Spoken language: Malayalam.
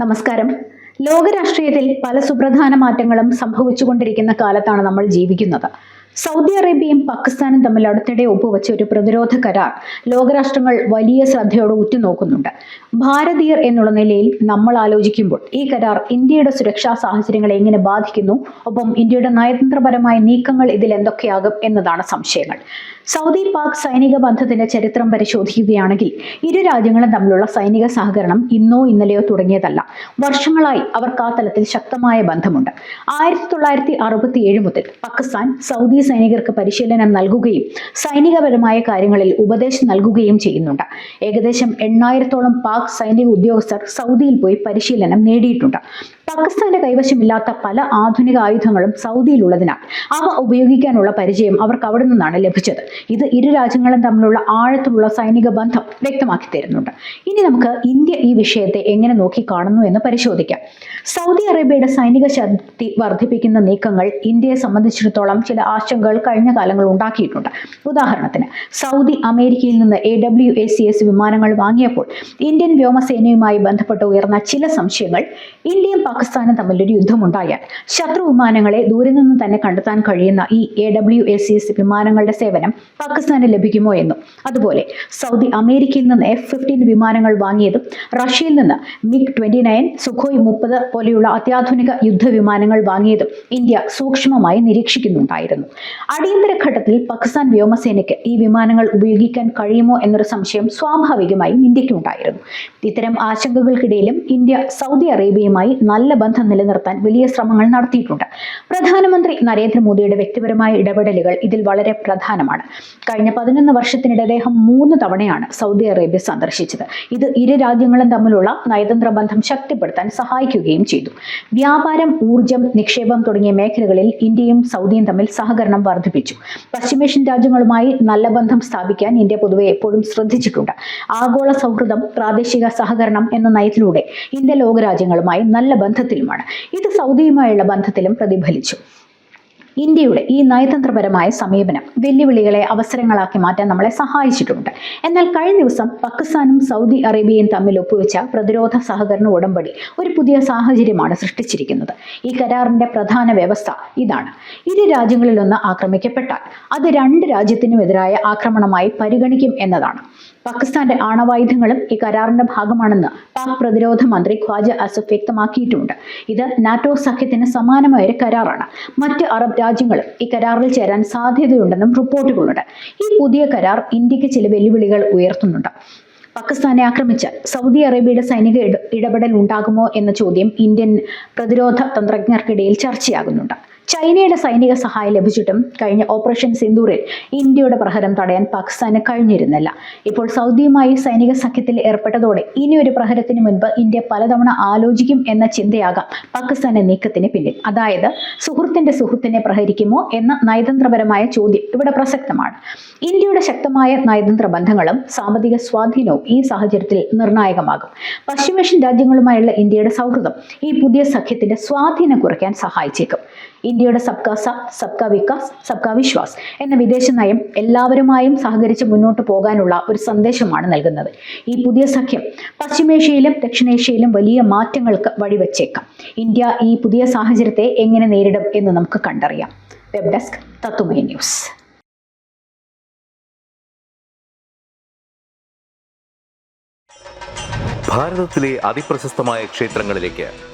നമസ്കാരം. ലോകരാഷ്ട്രീയത്തിൽ പല സുപ്രധാന മാറ്റങ്ങളും സംഭവിച്ചുകൊണ്ടിരിക്കുന്ന കാലത്താണ് നമ്മൾ ജീവിക്കുന്നത്. സൗദി അറേബ്യയും പാകിസ്ഥാനും തമ്മിൽ അടുത്തിടെ ഒപ്പുവെച്ച ഒരു പ്രതിരോധ കരാർ ലോകരാഷ്ട്രങ്ങൾ വലിയ ശ്രദ്ധയോടെ ഉറ്റുനോക്കുന്നുണ്ട്. ഭാരതീയർ എന്നുള്ള നിലയിൽ നമ്മൾ ആലോചിക്കുമ്പോൾ ഈ കരാർ ഇന്ത്യയുടെ സുരക്ഷാ സാഹചര്യങ്ങളെ എങ്ങനെ ബാധിക്കുന്നു ഒപ്പം ഇന്ത്യയുടെ നയതന്ത്രപരമായ നീക്കങ്ങൾ ഇതിൽ എന്തൊക്കെയാകും എന്നതാണ് സംശയങ്ങൾ. സൗദി പാക് സൈനിക ബന്ധത്തിന്റെ ചരിത്രം പരിശോധിക്കുകയാണെങ്കിൽ ഇരു രാജ്യങ്ങളും തമ്മിലുള്ള സൈനിക സഹകരണം ഇന്നോ ഇന്നലെയോ തുടങ്ങിയതല്ല. വർഷങ്ങളായി അവർക്ക് ആ തലത്തിൽ ശക്തമായ ബന്ധമുണ്ട്. ആയിരത്തി തൊള്ളായിരത്തി അറുപത്തി ഏഴ് മുതൽ പാകിസ്ഥാൻ സൗദി സൈനികർക്ക് പരിശീലനം നൽകുകയും സൈനികപരമായ കാര്യങ്ങളിൽ ഉപദേശം നൽകുകയും ചെയ്യുന്നുണ്ട്. ഏകദേശം എണ്ണായിരത്തോളം പാക് സൈനിക ഉദ്യോഗസ്ഥർ സൗദിയിൽ പോയി പരിശീലനം നേടിയിട്ടുണ്ട്. പാകിസ്ഥാന്റെ കൈവശമില്ലാത്ത പല ആധുനിക ആയുധങ്ങളും സൗദിയിലുള്ളതിനാൽ അവ ഉപയോഗിക്കാനുള്ള പരിചയം അവർക്ക് അവിടെ നിന്നാണ് ലഭിച്ചത്. ഇത് ഇരു രാജ്യങ്ങളും തമ്മിലുള്ള ആഴത്തിലുള്ള സൈനിക ബന്ധം വ്യക്തമാക്കി തരുന്നുണ്ട്. ഇനി നമുക്ക് ഇന്ത്യ ഈ വിഷയത്തെ എങ്ങനെ നോക്കി കാണുന്നു എന്ന് പരിശോധിക്കാം. സൗദി അറേബ്യയുടെ സൈനിക ശക്തി വർദ്ധിപ്പിക്കുന്ന നീക്കങ്ങൾ ഇന്ത്യയെ സംബന്ധിച്ചിടത്തോളം ചില ആശങ്കകൾ കഴിഞ്ഞ കാലങ്ങൾ ഉണ്ടാക്കിയിട്ടുണ്ട്. ഉദാഹരണത്തിന് സൗദി അമേരിക്കയിൽ നിന്ന് A W A C S വിമാനങ്ങൾ വാങ്ങിയപ്പോൾ ഇന്ത്യൻ വ്യോമസേനയുമായി ബന്ധപ്പെട്ട് ഉയർന്ന ചില സംശയങ്ങൾ ഇന്ത്യയും പാകിസ്ഥാനും തമ്മിലൊരു യുദ്ധമുണ്ടായാൽ ശത്രു വിമാനങ്ങളെ ദൂരെ നിന്ന് തന്നെ കണ്ടെത്താൻ കഴിയുന്ന ഈ A W A C S വിമാനങ്ങളുടെ സേവനം പാകിസ്ഥാന് ലഭിക്കുമോ എന്നും അതുപോലെ സൗദി അമേരിക്കയിൽ നിന്ന് എഫ് ഫിഫ്റ്റീൻ വിമാനങ്ങൾ വാങ്ങിയതും റഷ്യയിൽ നിന്ന് മിഗ് ട്വന്റി നയൻ സുഖോയ് മുപ്പത് പോലെയുള്ള അത്യാധുനിക യുദ്ധവിമാനങ്ങൾ വാങ്ങിയതും ഇന്ത്യ സൂക്ഷ്മമായി നിരീക്ഷിക്കുന്നുണ്ടായിരുന്നു. അടിയന്തര ഘട്ടത്തിൽ പാകിസ്ഥാൻ വ്യോമസേനയ്ക്ക് ഈ വിമാനങ്ങൾ ഉപയോഗിക്കാൻ കഴിയുമോ എന്നൊരു സംശയം സ്വാഭാവികമായും ഇന്ത്യക്കുണ്ടായിരുന്നു ഇത്തരം ആശങ്കകൾക്കിടയിലും ഇന്ത്യ സൗദി അറേബ്യയുമായി നല്ല ബന്ധം നിലനിർത്താൻ വലിയ ശ്രമങ്ങൾ നടത്തിയിട്ടുണ്ട്. പ്രധാനമന്ത്രി നരേന്ദ്രമോദിയുടെ വ്യക്തിപരമായ ഇടപെടലുകൾ ഇതിൽ വളരെ പ്രധാനമാണ്. കഴിഞ്ഞ പതിനൊന്ന് വർഷത്തിനിടെ അദ്ദേഹം മൂന്ന് തവണയാണ് സൗദി അറേബ്യ സന്ദർശിച്ചത്. ഇത് ഇരു രാജ്യങ്ങളും തമ്മിലുള്ള നയതന്ത്ര ബന്ധം ശക്തിപ്പെടുത്താൻ സഹായിക്കുകയും ചെയ്തു. വ്യാപാരം ഊർജം നിക്ഷേപം തുടങ്ങിയ മേഖലകളിൽ ഇന്ത്യയും സൗദിയും തമ്മിൽ സഹകരണം വർദ്ധിപ്പിച്ചു. പശ്ചിമേഷ്യൻ രാജ്യങ്ങളുമായി നല്ല ബന്ധം സ്ഥാപിക്കാൻ ഇന്ത്യ പൊതുവെ എപ്പോഴും ശ്രദ്ധിച്ചിട്ടുണ്ട്. ആഗോള സൗഹൃദം പ്രാദേശിക സഹകരണം എന്ന നയത്തിലൂടെ ഇന്ത്യ ലോകരാജ്യങ്ങളുമായി നല്ല ബന്ധത്തിലുമാണ്. ഇത് സൗദിയുമായുള്ള ബന്ധത്തിലും പ്രതിഫലിച്ചു. ഇന്ത്യയുടെ ഈ നയതന്ത്രപരമായ സമീപനം വെല്ലുവിളികളെ അവസരങ്ങളാക്കി മാറ്റാൻ നമ്മളെ സഹായിച്ചിട്ടുണ്ട്. എന്നാൽ കഴിഞ്ഞ ദിവസം പാകിസ്ഥാനും സൗദി അറേബ്യയും തമ്മിൽ ഒപ്പുവെച്ച പ്രതിരോധ സഹകരണ ഉടമ്പടി ഒരു പുതിയ സാഹചര്യമാണ് സൃഷ്ടിച്ചിരിക്കുന്നത്. ഈ കരാറിന്റെ പ്രധാന വ്യവസ്ഥ ഇതാണ്. ഇരു രാജ്യങ്ങളിലൊന്ന് ആക്രമിക്കപ്പെട്ടാൽ അത് രണ്ട് രാജ്യത്തിനുമെതിരായ ആക്രമണമായി പരിഗണിക്കും എന്നതാണ്. പാകിസ്ഥാന്റെ ആണവായുധങ്ങളും ഈ കരാറിന്റെ ഭാഗമാണെന്ന് പാക് പ്രതിരോധ മന്ത്രി ഖ്വാജ അസഫ് വ്യക്തമാക്കിയിട്ടുണ്ട്. ഇത് നാറ്റോ സഖ്യത്തിന് സമാനമായ ഒരു കരാറാണ്. മറ്റ് അറബ് രാജ്യങ്ങളും ഈ കരാറിൽ ചേരാൻ സാധ്യതയുണ്ടെന്നും റിപ്പോർട്ടുകളുണ്ട്. ഈ പുതിയ കരാർ ഇന്ത്യയ്ക്ക് ചില വെല്ലുവിളികൾ ഉയർത്തുന്നുണ്ട്. പാകിസ്ഥാനെ ആക്രമിച്ചാൽ സൗദി അറേബ്യയുടെ സൈനിക ഇടപെടൽ ഉണ്ടാകുമോ എന്ന ചോദ്യം ഇന്ത്യൻ പ്രതിരോധ തന്ത്രജ്ഞർക്കിടയിൽ ചർച്ചയാകുന്നുണ്ട്. ചൈനയുടെ സൈനിക സഹായം ലഭിച്ചിട്ടും കഴിഞ്ഞ ഓപ്പറേഷൻ സിന്ദൂറിൽ ഇന്ത്യയുടെ പ്രഹരം തടയാൻ പാകിസ്ഥാന് കഴിഞ്ഞിരുന്നില്ല. ഇപ്പോൾ സൗദിയുമായി സൈനിക സഖ്യത്തിൽ ഏർപ്പെട്ടതോടെ ഇനി ഒരു പ്രഹരത്തിന് മുൻപ് ഇന്ത്യ പലതവണ ആലോചിക്കും എന്ന ചിന്തയാകാം പാകിസ്ഥാന്റെ നീക്കത്തിന് പിന്നിൽ. അതായത് സുഹൃത്തിന്റെ സുഹൃത്തിനെ പ്രഹരിക്കുമോ എന്ന നയതന്ത്രപരമായ ചോദ്യം ഇവിടെ പ്രസക്തമാണ്. ഇന്ത്യയുടെ ശക്തമായ നയതന്ത്ര ബന്ധങ്ങളും സാമ്പത്തിക സ്വാധീനവും ഈ സാഹചര്യത്തിൽ നിർണായകമാകും. പശ്ചിമേഷ്യൻ രാജ്യങ്ങളുമായുള്ള ഇന്ത്യയുടെ സൗഹൃദം ഈ പുതിയ സഖ്യത്തിന്റെ സ്വാധീനം കുറയ്ക്കാൻ സഹായിച്ചേക്കും. ഇന്ത്യയുടെ സബ്കാ സബ് സബ്കാ വികാസ് സബ്കാ വിശ്വാസ് എന്ന വിദേശ നയം എല്ലാവരുമായും സഹകരിച്ച് മുന്നോട്ട് പോകാനുള്ള ഒരു സന്ദേശമാണ് നൽകുന്നത്. ഈ പുതിയ സഖ്യം പശ്ചിമേഷ്യയിലും ദക്ഷിണേഷ്യയിലും വലിയ മാറ്റങ്ങൾക്ക് വഴിവെച്ചേക്കാം. ഇന്ത്യ ഈ പുതിയ സാഹചര്യത്തെ എങ്ങനെ നേരിടും എന്ന് നമുക്ക് കണ്ടറിയാം. വെബ് ഡെസ്ക് തത്തുമേ ന്യൂസ്. ഭാരതത്തിലെ ക്ഷേത്രങ്ങളിലേക്ക്